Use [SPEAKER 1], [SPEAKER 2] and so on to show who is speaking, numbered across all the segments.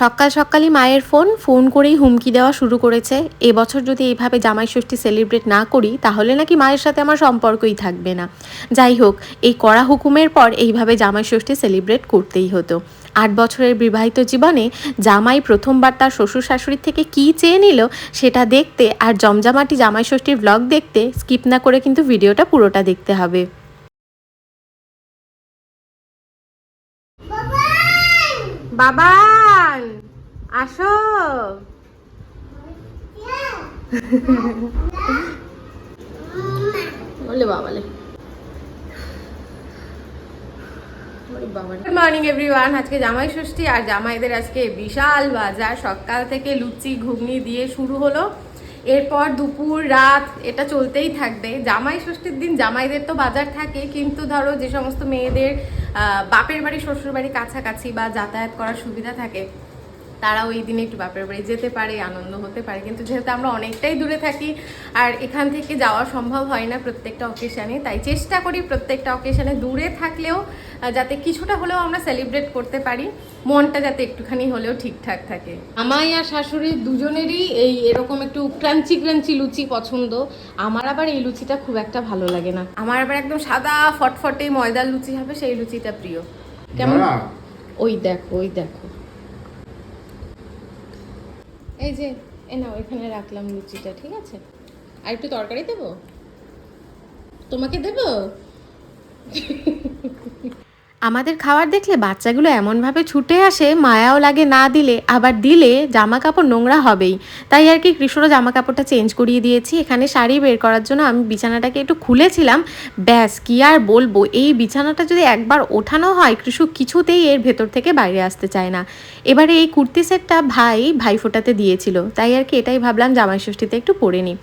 [SPEAKER 1] সকাল সকালই মায়ের ফোন ফোন করেই হুমকি দেওয়া শুরু করেছে। এবছর যদি এইভাবে জামাই ষষ্ঠী সেলিব্রেট না করি তাহলে নাকি মায়ের সাথে আমার সম্পর্কই থাকবে না। যাই হোক এই কড়া হুকুমের পর এইভাবে জামাই ষষ্ঠী সেলিব্রেট করতেই হতো। আট বছরের বিবাহিত জীবনে জামাই প্রথমবার তার শ্বশুর শাশুড়ির থেকে কী চেয়ে নিল সেটা দেখতে আর জমজমাটি জামাই ষষ্ঠীর ব্লগ দেখতে স্কিপ না করে কিন্তু ভিডিওটা পুরোটা দেখতে হবে। বাবান আসো। বলে বাবালে গুড মর্নিং এভরিওয়ান আজকে জামাই ষষ্ঠী আর জামাইদের আজকে বিশাল বাজার। সকাল থেকে লুচি ঘুগনি দিয়ে শুরু হলো। এরপর দুপুর, রাত, এটা চলতেই থাকবে। জামাই ষষ্ঠীর দিন জামাইদের তো বাজার থাকে, কিন্তু ধরো যে সমস্ত মেয়েদের বাপের বাড়ি শ্বশুর বাড়ি কাছাকাছি বা যাতায়াত করার সুবিধা থাকে তারা ওই দিনে একটু বাপের বাড়ি যেতে পারে আনন্দ হতে পারে। কিন্তু যেহেতু আমরা অনেকটাই দূরে থাকি আর এখান থেকে যাওয়া সম্ভব হয় না প্রত্যেকটা অকেশানে তাই চেষ্টা করি প্রত্যেকটা অকেশানে দূরে থাকলেও যাতে কিছুটা হলেও আমরা সেলিব্রেট করতে পারি মনটা যাতে একটুখানি হলেও ঠিকঠাক থাকে। আমাই আর শাশুড়ির দুজনেরই এই এরকম একটু ক্রাঞ্চি ক্রাঞ্চি লুচি পছন্দ। আমার আবার এই লুচিটা খুব একটা ভালো লাগে না। আমার আবার একদম সাদা ফটফটে ময়দার লুচি হবে সেই লুচিটা প্রিয়। কেমন? ওই দেখো ওই দেখো। এই যে এ নাও, এখানে রাখলাম লুচিটা, ঠিক আছে? আর একটু তরকারি দেবো? তোমাকে দেবো? আমাদের খাবার দেখলে বাচ্চাগুলো এমনভাবে ছুটে আসে, মায়াও লাগে না দিলে। আবার দিলে জামা কাপড় নোংরা হবেই। তাই আর কি কৃষ্ণরও জামা কাপড়টা চেঞ্জ করিয়ে দিয়েছি। এখানে শাড়ি বের করার জন্য আমি বিছানাটাকে একটু খুলেছিলাম। ব্যাস, কি আর বলব? এই বিছানাটা যদি একবার ওঠানো হয়, কৃষক কিছুতেই এর ভেতর থেকে বাইরে আসতে চায় না। এবারে এই কুর্তি সেটটা ভাই ভাইফোঁটাতে দিয়েছিল। তাই আর কি এটাই ভাবলাম জামাই ষষ্ঠীতে একটু পরে নিই।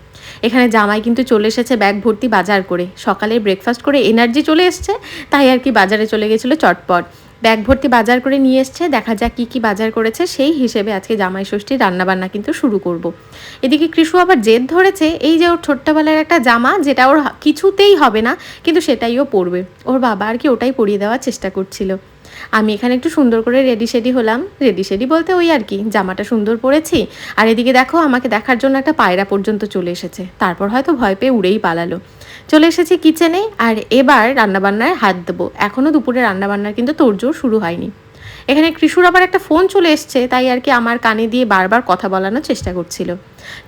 [SPEAKER 1] এখানে জামাই কিন্তু চলে এসেছে ব্যাগ ভর্তি বাজার করে। সকালে ব্রেকফাস্ট করে এনার্জি চলে এসছে, তাই আর কি বাজারে চলে গেছিল চটপট। ব্যাগ ভর্তি বাজার করে নিয়ে এসছে, দেখা যাক কী কী বাজার করেছে, সেই হিসেবে আজকে জামাই ষষ্ঠী রান্নাবান্না কিন্তু শুরু করব। এদিকে কৃষু আবার জেদ ধরেছে, এই যে ওর ছোট্টবেলার একটা জামা, যেটা ওর কিছুতেই হবে না, কিন্তু সেটাই ও পরবে। ওর বাবা আর কি ওটাই পরিয়ে দেওয়ার চেষ্টা করছিল। আমি এখানে একটু সুন্দর করে রেডি সেডি হলাম। রেডি সেডি বলতে ওই আর কি, জামাটা সুন্দর পরেছি। আর এদিকে দেখো, আমাকে দেখার জন্য একটা পায়রা পর্যন্ত চলে এসেছে। তারপর হয়তো ভয় পেয়ে উড়েই পালালো। চলে এসেছি কিচেনে আর এবার রান্নাবান্নায় হাত দেবো। এখনও দুপুরে রান্নাবান্নার কিন্তু তোড়জোড় শুরু হয়নি। এখানে কৃষুর আবার একটা ফোন চলে এসছে, তাই আর কি আমার কানে দিয়ে বারবার কথা বলানোর চেষ্টা করছিল।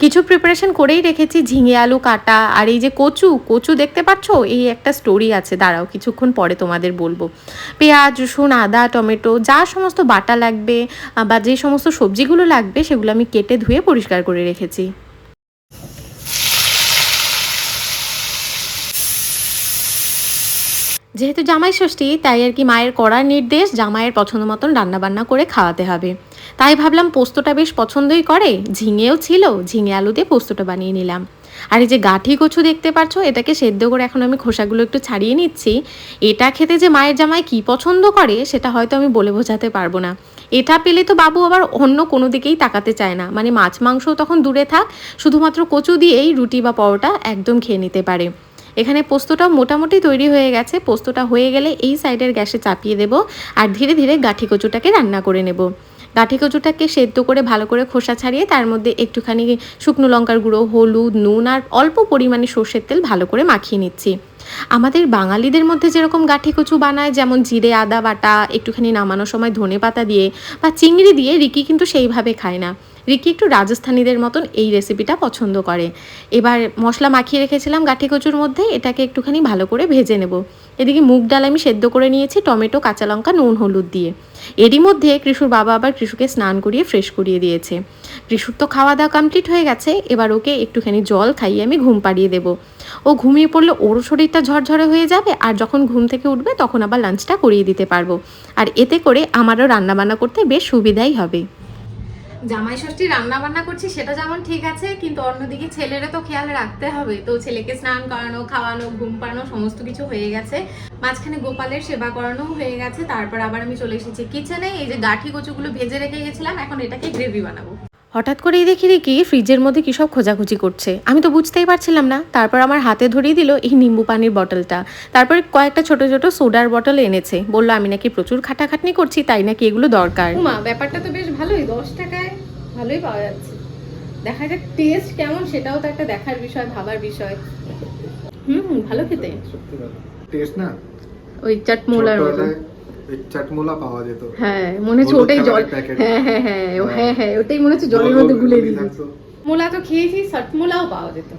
[SPEAKER 1] কিছু প্রিপারেশন করেই রেখেছি, ঝিঙে আলু, কাটা, আর এই যে কচু কচু দেখতে পাচ্ছ? এই একটা স্টোরি আছে, দাঁড়াও কিছুক্ষণ পরে তোমাদের বলব। পেঁয়াজ, রসুন, আদা, টমেটো, যা সমস্ত বাটা লাগবে, বা যে সমস্ত সবজিগুলো লাগবে, সেগুলো আমি কেটে ধুয়ে পরিষ্কার করে রেখেছি। যেহেতু জামাই ষষ্ঠী, তাই আর কি মায়ের করার নির্দেশ জামাইয়ের পছন্দ মতন রান্নাবান্না করে খাওয়াতে হবে। তাই ভাবলাম পোস্তটা বেশ পছন্দই করে, ঝিঙেও ছিল, ঝিঙে আলু দিয়ে পোস্তটা বানিয়ে নিলাম। আর এই যে গাঠি কচু দেখতে পাচ্ছ এটাকে সেদ্ধ করে এখন আমি খোসাগুলো একটু ছাড়িয়ে নিচ্ছি। এটা খেতে যে মায়ের জামাই কি পছন্দ করে, সেটা হয়তো আমি বলে বোঝাতে পারব না। এটা পেলে তো বাবু আবার অন্য কোনো দিকেই তাকাতে চায় না। মানে মাছ মাংসও তখন দূরে থাক, শুধুমাত্র কচু দিয়েই রুটি বা পরোটা একদম খেয়ে নিতে পারে। এখানে পোস্তটাও মোটামুটি তৈরি হয়ে গেছে। পোস্তটা হয়ে গেলে এই সাইডের গ্যাসে চাপিয়ে দেব আর ধীরে ধীরে গাঠি কচুটাকে রান্না করে নেব। গাঠি কচুটাকে সেদ্ধ করে ভালো করে খোসা ছাড়িয়ে তার মধ্যে একটুখানি শুকনো লঙ্কার গুঁড়ো, হলুদ, নুন আর অল্প পরিমাণে সর্ষের তেল ভালো করে মাখিয়ে নিচ্ছি। আমাদের বাঙালিদের মধ্যে যেরকম গাঠি কচু বানায়, যেমন জিরে, আদা বাটা, একটুখানি নামানোর সময় ধনে পাতা দিয়ে বা চিংড়ি দিয়ে রিকি কিন্তু সেইভাবে খায় না। রিকি একটু রাজস্থানীদের মতন এই রেসিপিটা পছন্দ করে। এবার মশলা মাখিয়ে রেখেছিলাম গাঠি কচুর মধ্যে, এটাকে একটুখানি ভালো করে ভেজে নেব। এদিকে মুগ ডাল আমি সেদ্ধ করে নিয়েছি, টমেটো, কাঁচা লঙ্কা, নুন, হলুদ দিয়ে। এরই মধ্যে কৃষুর বাবা আবার কৃষুকে স্নান করিয়ে ফ্রেশ করিয়ে দিয়েছে। কৃষুর তো খাওয়া দাওয়া কমপ্লিট হয়ে গেছে, এবার ওকে একটুখানি জল খাইয়ে আমি ঘুম পাড়িয়ে দেবো। ও ঘুমিয়ে পড়লে ওর শরীরটা ঝরঝরে হয়ে যাবে, আর যখন ঘুম থেকে উঠবে তখন আবার লাঞ্চটা করিয়ে দিতে পারব। আর এতে করে আমারও রান্নাবান্না করতে বেশ সুবিধাই হবে। জামাই ষষ্ঠী রান্না বান্না করছি, সেটা যেমন ঠিক আছে, কিন্তু অন্যদিকে ছেলেরা তো খেয়াল রাখতে হবে। তো ছেলেকে স্নান করানো, খাওয়ানো, ঘুম পাড়ানো, সমস্ত কিছু হয়ে গেছে। মাঝখানে গোপালের সেবা করানো হয়ে গেছে, তারপর আবার আমি চলে এসেছি কিচেনে এই যে গাঠি কচুগুলো ভেজে রেখে গেছিলাম, এখন এটাকে গ্রেভি বানাবো। হঠাৎ করেই দেখি রিকি ফ্রিজের মধ্যে কী সব খোঁজাখুঁজি করছে। আমি তো বুঝতেই পারছিলাম না। তারপর আমার হাতে ধরিয়ে দিল এই নিম্বু পানির বটলটা। তারপর কয়েকটা ছোট ছোট সোডার বটল এনেছে। বলল আমি নাকি প্রচুর খাটাখাটনি করছি তাই নাকি এগুলো দরকার?
[SPEAKER 2] উমা ব্যাপারটা তো বেশ ভালোই। দশ টাকায় ভালোই পাওয়া যাচ্ছে। দেখা যাক টেস্ট কেমন সেটাও তো একটা দেখার বিষয় ভাবার বিষয়। হুম হুম, ভালো খেতে।
[SPEAKER 3] সত্যি টেস্ট না?
[SPEAKER 2] ওই চাটমোলার মতো
[SPEAKER 3] চাটমোলা পাওয়া যেত।
[SPEAKER 2] হ্যাঁ মনে হচ্ছে ওটাই জল হ্যাঁ হ্যাঁ হ্যাঁ
[SPEAKER 3] হ্যাঁ।
[SPEAKER 2] হ্যাঁ হ্যাঁ ওটাই মনে হচ্ছে জলের মধ্যে
[SPEAKER 3] গুলে।
[SPEAKER 2] মোলা তো খেয়েছি সটমোলাও পাওয়া যেত।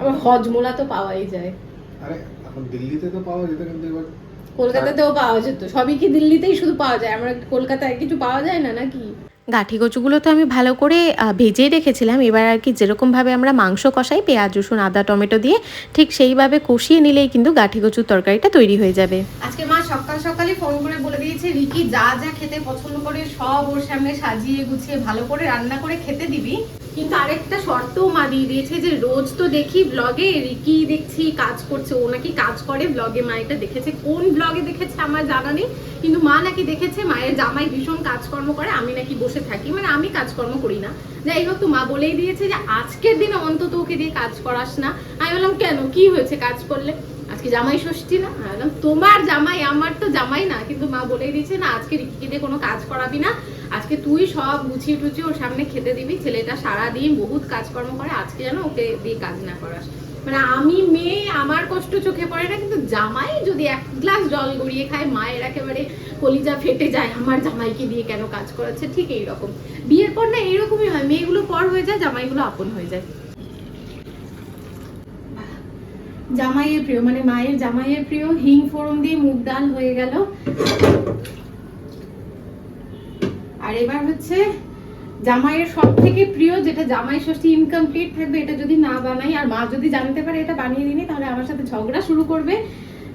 [SPEAKER 2] আবার হজমোলা তো পাওয়াই যায়।
[SPEAKER 3] আরে এখন দিল্লিতে তো পাওয়া যেত কিন্তু এবার
[SPEAKER 2] কলকাতাতেও পাওয়া যেত। সবই কি দিল্লিতেই শুধু পাওয়া যায়? আমরা কলকাতায় কিছু পাওয়া যায় না নাকি?
[SPEAKER 1] গাঠি কচুগুলো তো আমি ভালো করে ভেজেই রেখেছিলাম। এবার আর কি যেরকমভাবে আমরা মাংস কষাই, পেঁয়াজ, রসুন, আদা, টমেটো দিয়ে ঠিক সেইভাবে কষিয়ে নিলেই কিন্তু গাঁঠি কচুর তরকারিটা তৈরি হয়ে যাবে।
[SPEAKER 2] আজকে মা সকাল সকালে ফোন করে বলে দিয়েছে, রিকি, যা যা খেতে পছন্দ করে সব ওর সামনে সাজিয়ে গুছিয়ে ভালো করে রান্না করে খেতে দিবি। কিন্তু আরেকটা শর্তও মা দিয়ে দিয়েছে যে রোজ তো দেখি ব্লগে রিকি দেখছি, কাজ করছে, ও নাকি কাজ করে ব্লগে মা এটা দেখেছে। কোন ব্লগে দেখেছে আমার জানা নেই, কিন্তু মা নাকি দেখেছে মায়ের জামাই ভীষণ কাজকর্ম করে, আমি নাকি বসে থাকি মানে আমি কাজকর্ম করি না। যাই হোক, তো মা বলেই দিয়েছে যে আজকের দিনে অন্তত ওকে দিয়ে কাজ করাস না। আমি বললাম, কেন? কি হয়েছে কাজ করলে? আজকে জামাই ষষ্ঠী না? বললাম, তোমার জামাই, আমার তো জামাই না। কিন্তু মা বলেই দিয়েছে, না, আজকে রিকিকে দিয়ে কোনো কাজ করাবি না। আজকে তুই সব গুছিয়ে টুচিয়ে ওর সামনে খেতে দিবি। ছেলেটা সারাদিন বহুত কাজকর্ম করে, আজকে যেন ওকে দিয়ে কাজ না করাস। মানে আমি মেয়ে, আমার কষ্ট চোখে পড়ে না, কিন্তু জামাই যদি এক গ্লাস জল গড়িয়ে খায়, মায়ের একেবারে কলিজা ফেটে যায়, আমার জামাইকে দিয়ে কেন কাজ করাচ্ছে? ঠিক এইরকম। বিয়ের পর না এইরকমই হয়, মেয়েগুলো পর হয়ে যায়, জামাইগুলো আপন হয়ে যায়। জামাইয়ের প্রিয় মানে মায়ের জামাইয়ের প্রিয়, হিং ফোড়ন দিয়ে মুগ ডাল হয়ে গেল। আর এবার হচ্ছে জামাইয়ের সব থেকে প্রিয়, যেটা জামাই ষষ্ঠী ইনকমপ্লিট থাকবে, এটা যদি না বানাই, আর মা যদি জানতে পারে এটা বানিয়ে দিনি, তাহলে আমার সাথে ঝগড়া শুরু করবে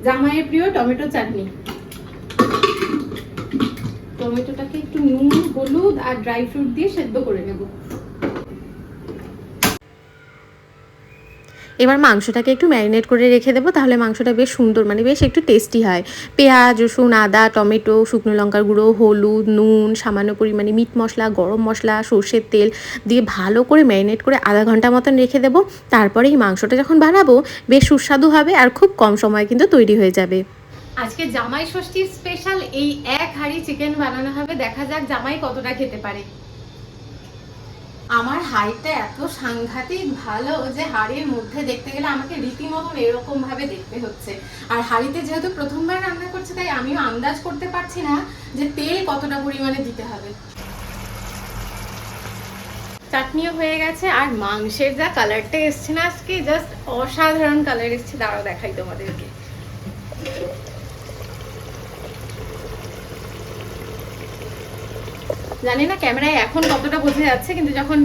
[SPEAKER 2] জামাইয়ের প্রিয় টমেটো চাটনি। টমেটোটাকে একটু নুন, হলুদ আর ড্রাই ফ্রুট দিয়ে সেদ্ধ করে নেব।
[SPEAKER 1] এবার মাংসটাকে একটু ম্যারিনেট করে রেখে দেবো, তাহলে মাংসটা বেশ সুন্দর মানে বেশ একটু টেস্টি হয়। পেঁয়াজ, রসুন, আদা, টমেটো, শুকনো লঙ্কার গুঁড়ো, হলুদ, নুন, সামান্য পরিমাণে মিট মশলা, গরম মশলা, সর্ষের তেল দিয়ে ভালো করে ম্যারিনেট করে আধা ঘণ্টা মতন রেখে দেবো। তারপরে এই মাংসটা যখন বানাবো, বেশ সুস্বাদু হবে আর খুব কম সময় কিন্তু তৈরি হয়ে যাবে।
[SPEAKER 2] আজকে জামাই ষষ্ঠীর স্পেশাল এই এক হাঁড়ি চিকেন বানানো হবে। দেখা যাক জামাই কতটা খেতে পারে। আমার হাড়িটা এত সাংঘাতিক ভালো যে হাড়ির মধ্যে দেখতে গেলে আমাকে রীতিমতন এরকম ভাবে দেখতে হচ্ছে। আর হাড়িতে যেহেতু প্রথমবার রান্না করছে, তাই আমিও আন্দাজ করতে পারছি না যে তেল কতটা পরিমাণে দিতে হবে। চাটনিও হয়ে গেছে, আর মাংসের যা কালারটা এসছে না আজকে জাস্ট অসাধারণ কালার এসছে। দাঁড়াও দেখাই তোমাদেরকে। জানি না ক্যামেরায় এখন কতটা বোঝা যাচ্ছে, কিন্তু যখন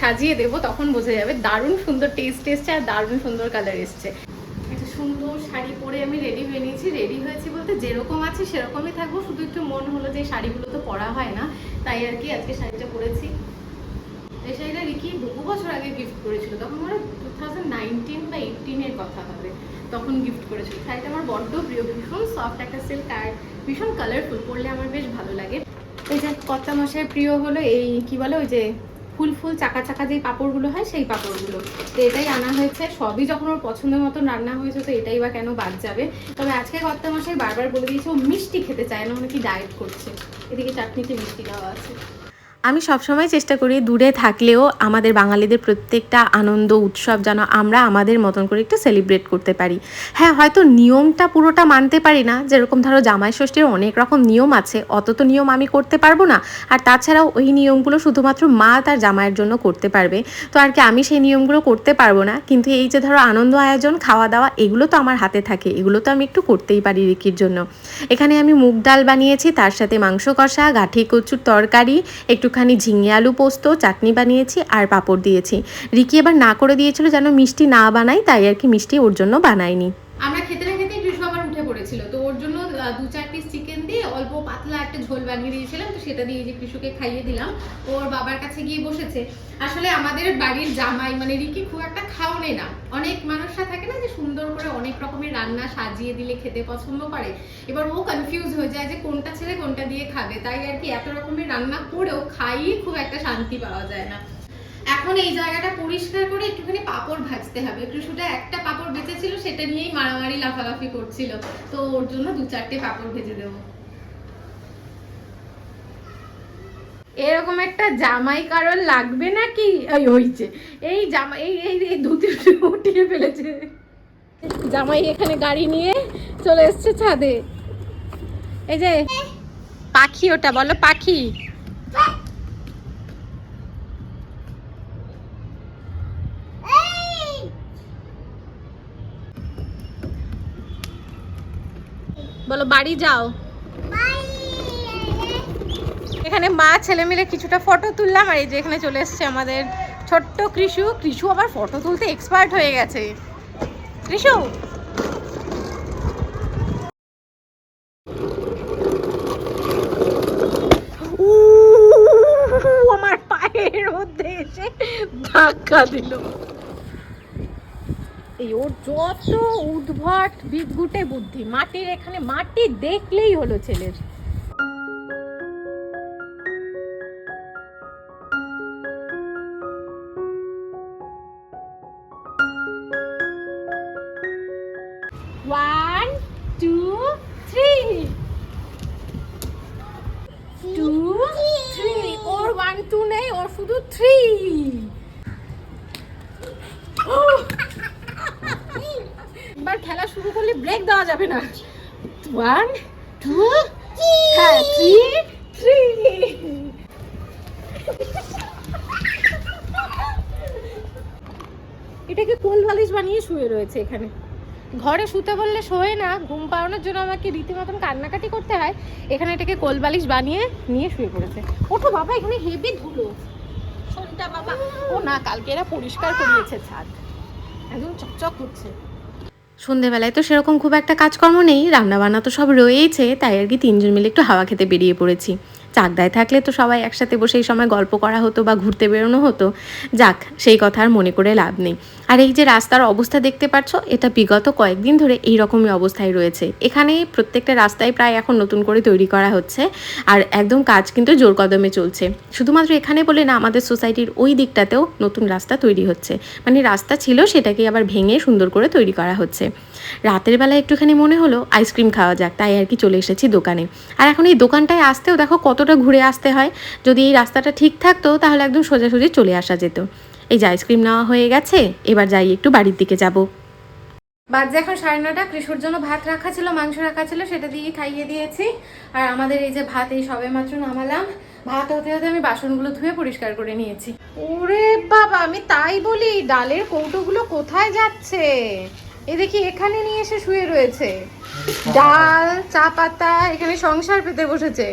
[SPEAKER 2] সাজিয়ে দেব তখন বোঝা যাবে। দারুণ সুন্দর টেস্ট এসছে আর দারুণ সুন্দর কালার এসছে। একটা সুন্দর শাড়ি পরে আমি রেডি হয়ে নিয়েছি। রেডি হয়েছি বলতে যেরকম আছে সেরকমই থাকব, শুধু একটু মন হলো যে শাড়িগুলো তো পরা হয় না, তাই আর কি আজকে শাড়িটা পরেছি। এই শাড়িটা রিকি বহু বছর আগে গিফট করেছিল, তখন মানে টু থাউজেন্ড নাইনটিন বা এইটিনের কথা হবে, তখন গিফট করেছিল। শাড়িটা আমার বড্ড প্রিয়, ভীষণ সফট একটা সিল্ক আর ভীষণ কালারফুল পরলে আমার বেশ ভালো লাগে। এই যে কর্তা মশাই প্রিয় হলো এই কি বলে, ওই যে ফুল ফুল চাকা চাকা যে পাঁপড়গুলো হয় সেই পাঁপড়গুলো। তো এটাই আনা হয়েছে। সবই যখন ওর পছন্দের মতো রান্না হয়েছে, তো এটাই বা কেন বাদ যাবে? তবে আজকে কর্তা মশাই বারবার বলে দিয়েছে, ও মিষ্টি খেতে চায় না নাকি ডায়েট করছে? এদিকে চাটনিতে মিষ্টি দেওয়া আছে।
[SPEAKER 1] আমি সবসময় চেষ্টা করি দূরে থাকলেও আমাদের বাঙালিদের প্রত্যেকটা আনন্দ, উৎসব যেন আমরা আমাদের মতন করে একটু সেলিব্রেট করতে পারি। হ্যাঁ হয়তো নিয়মটা পুরোটা মানতে পারি না। যেরকম ধরো জামাই ষষ্ঠীর অনেক রকম নিয়ম আছে, অত তো নিয়ম আমি করতে পারব না। আর তাছাড়াও ওই নিয়মগুলো শুধুমাত্র মা তার জামাইয়ের জন্য করতে পারবে। তো আর কি আমি সেই নিয়মগুলো করতে পারব না। কিন্তু এই যে ধরো আনন্দ আয়োজন খাওয়া দাওয়া এগুলো তো আমার হাতে থাকে। এগুলো তো আমি একটু করতেই পারি রিকির জন্য। এখানে আমি মুগ ডাল বানিয়েছি, তার সাথে মাংস কষা, গাঠি কচুর তরকারি একটুখানি ঝিঙে আলু পোস্ত, চাটনি বানিয়েছি আর পাঁপড় দিয়েছি। রিকি এবার না করে দিয়েছিল যেন মিষ্টি না বানাই তাই আর কি মিষ্টি ওর জন্য বানাইনি
[SPEAKER 2] আমরা খেতে না খেতে কৃষ্ণ আবার উঠে পড়েছিল তো ওর জন্য আহ, দু চার পিস চিকেন দিয়ে অল্প পাতলা একটা ঝোল বানিয়ে দিয়েছিলাম, তো সেটা দিয়ে যে কৃষুকে খাইয়ে দিলাম। ওর বাবার কাছে গিয়ে বসেছে। আসলে আমাদের বাড়ির জামাই মানে রিকি খুব একটা খাওয়ানে না। অনেক মানুষরা থাকে না যে সুন্দর করে অনেক রকমের রান্না সাজিয়ে দিলে খেতে পছন্দ করে। এবার ও কনফিউজ হয়ে যায় যে কোনটা ছেড়ে কোনটা দিয়ে খাবে। তাই আর কি এত রকমের রান্না করেও খাইয়ে খুব একটা শান্তি পাওয়া যায় না। এখন এই জায়গাটা পরিষ্কার করে একটুখানি পাপড় ভাজতে হবে। কৃষুটা একটা পাপড় বেঁচেছিল, সেটা নিয়েই মারামারি, লাফালাফি করছিল। তো ওর জন্য দু চারটে পাপড় ভেজে দেবো। এরকম একটা জামাই কারণ লাগবে নাকি? ওই হইছে। এই জামা এই এই ধুতি উঠিয়ে ফেলেছে। জামাই এখানে গাড়ি নিয়ে চলে এসছে ছাদে। এই যে, পাখি ওটা, বলো পাখি। বলো বাড়ি যাও। এখানে মা ছেলে মিলে কিছুটা ফটো তুললাম আর এই যে এখানে চলে এসছে আমাদের ছোট্ট কৃষু। কৃষু আবার ফটো তুলতে এক্সপার্ট হয়ে গেছে। কৃষু! আমার পায়ের এই যত বুদ্ধি, মাটির এখানে মাটি দেখলেই হলো ছেলের। থ্রি ওর ওয়ান টু নেই ওর শুধু থ্রি এবার খেলা শুরু করলে ব্রেক দেওয়া যাবে না। ওয়ান টু থ্রি থ্রি এটাকে কোল বালিশ বানিয়ে শুয়ে রয়েছে এখানে। ঘরে শুতে বললে শোয় না, ঘুম পাড়ানোর জন্য আমাকে রীতিমতন কান্নাকাটি করতে হয়। এখানে এটাকে কোল বালিশ বানিয়ে নিয়ে শুয়ে পড়েছে। ওঠো বাবা, এখানে হেভি ধুলো। শরীরটা বাবা। ও না, কালকে এরা পরিষ্কার করিয়েছে ছাদ। একদম চকচক করছে।
[SPEAKER 1] সন্ধেবেলায় তো সেরকম খুব একটা কাজকর্ম নেই, রান্নাবান্না তো সব রয়েইছে, তাই আর কি তিনজন মিলে একটু হাওয়া খেতে বেরিয়ে পড়েছি। চাকদায় থাকলে তো সবাই একসাথে বসে এই সময় গল্প করা হতো বা ঘুরতে বেরোনো হতো। যাক, সেই কথা আর মনে করে লাভ নেই। আর এই যে রাস্তার অবস্থা দেখতে পাচ্ছ, এটা বিগত কয়েকদিন ধরে এই রকমই অবস্থায় রয়েছে। এখানে প্রত্যেকটা রাস্তায় প্রায় এখন নতুন করে তৈরি করা হচ্ছে আর একদম কাজ কিন্তু জোর কদমে চলছে। শুধুমাত্র এখানে বলে না, আমাদের সোসাইটির ওই দিকটাতেও নতুন রাস্তা তৈরি হচ্ছে। মানে রাস্তা ছিল সেটাকে আবার ভেঙে সুন্দর করে তৈরি করা হচ্ছে। রাতের বেলা একটুখানি মনে হলো, আইসক্রিম খাওয়া যাক, তাই আর কি চলে এসেছি দোকানে। আর এখন এই দোকানটায় আসতেও দেখো কতটা ঘুরে আসতে হয়? যদি এই রাস্তাটা ঠিক থাকতো তাহলে একদম সোজাসুজি চলে আসা যেত। এই যে আইসক্রিম নেওয়া হয়ে গেছে এবার যাই একটু বাড়ির দিকে যাব।
[SPEAKER 2] বাজে এখন সাড়ে নটা কৃষুর জন্য ভাত রাখা ছিল মাংস রাখা ছিল সেটা দিয়ে খাইয়ে দিয়েছি। আর আমাদের এই যে ভাত এই সবে মাত্র নামালাম। ভাত হতে হতে আমি বাসনগুলো ধুয়ে পরিষ্কার করে নিয়েছি। ওরে বাবা আমি তাই বলি ডালের কৌটোগুলো কোথায় যাচ্ছে? এ দেখি এখানে নিয়ে এসে শুয়ে রয়েছে। ডাল চা পাতা এখানে সংসার পেতে বসেছে।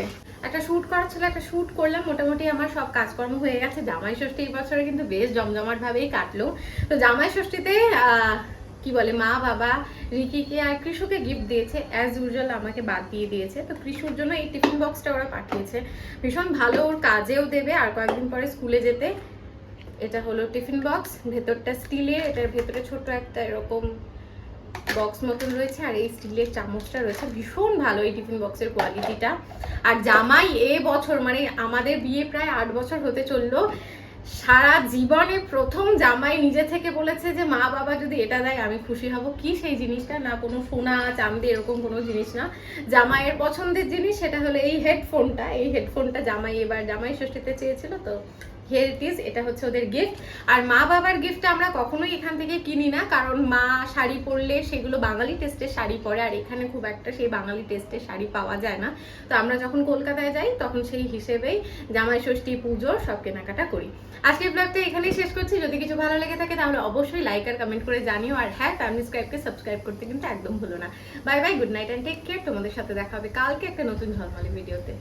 [SPEAKER 2] একটা শ্যুট করার ছিল, একটা শ্যুট করলাম। মোটামুটি আমার সব কাজকর্ম হয়ে গেছে। জামাই ষষ্ঠী এই বছরে কিন্তু বেশ জমজমাট ভাবেই কাটলো। তো জামাই ষষ্ঠীতে কি বলে, মা, বাবা, রিকিকে আর কৃষুকে গিফট দিয়েছে। অ্যাজ ইউজুয়াল আমাকে বাদ দিয়ে দিয়েছে। তো কৃষুর জন্য এই টিফিন বক্সটা ওরা পাঠিয়েছে। ভীষণ ভালো ওর কাজেও দেবে। আর কয়েকদিন পরে স্কুলে যেতে। এটা হলো টিফিন বক্স। ভেতরটা স্টিলের এটার ভেতরে ছোট একটা এরকম বক্স মতন রয়েছে আর এই স্টিলের চামচটা রয়েছে। ভীষণ ভালো এই টিফিন বক্সের কোয়ালিটিটা আর জামাই এ বছর মানে আমাদের বিয়ে প্রায় আট বছর হতে চলল, সারা জীবনে প্রথম জামাই নিজে থেকে বলেছে যে, মা বাবা যদি এটা দেয়, আমি খুশি হব। কি সেই জিনিসটা? না কোনো সোনা, চাঁদি এরকম কোনো জিনিস না। জামাইয়ের পছন্দের জিনিস সেটা হলো এই হেডফোনটা এই হেডফোনটা জামাই এবার জামাই ষষ্ঠীতে চেয়েছিল, তো হিয়ার ইট ইজ এটা হচ্ছে ওদের গিফট আর মা বাবার গিফটটা আমরা কখনোই এখান থেকে কিনি না, কারণ মা শাড়ি পরলে সেগুলো বাঙালি টেস্টের শাড়ি পরে, আর এখানে খুব একটা সেই বাঙালি টেস্টের শাড়ি পাওয়া যায় না। তো আমরা যখন কলকাতায় যাই, তখন সেই হিসেবেই জামাই ষষ্ঠী, পুজো, সব কেনাকাটা করি। আজকের ব্লগটা এখানেই শেষ করছি। যদি কিছু ভালো লেগে থাকে, তাহলে অবশ্যই লাইক আর কমেন্ট করে জানিও। আর হ্যাঁ ফ্যামিলি স্ক্রাইবকে সাবস্ক্রাইব করতে কিন্তু একদম ভুলো না। Bye bye good night and take care তোমাদের সাথে দেখা হবে কালকে একটা নতুন ঝলমলে ভিডিওতে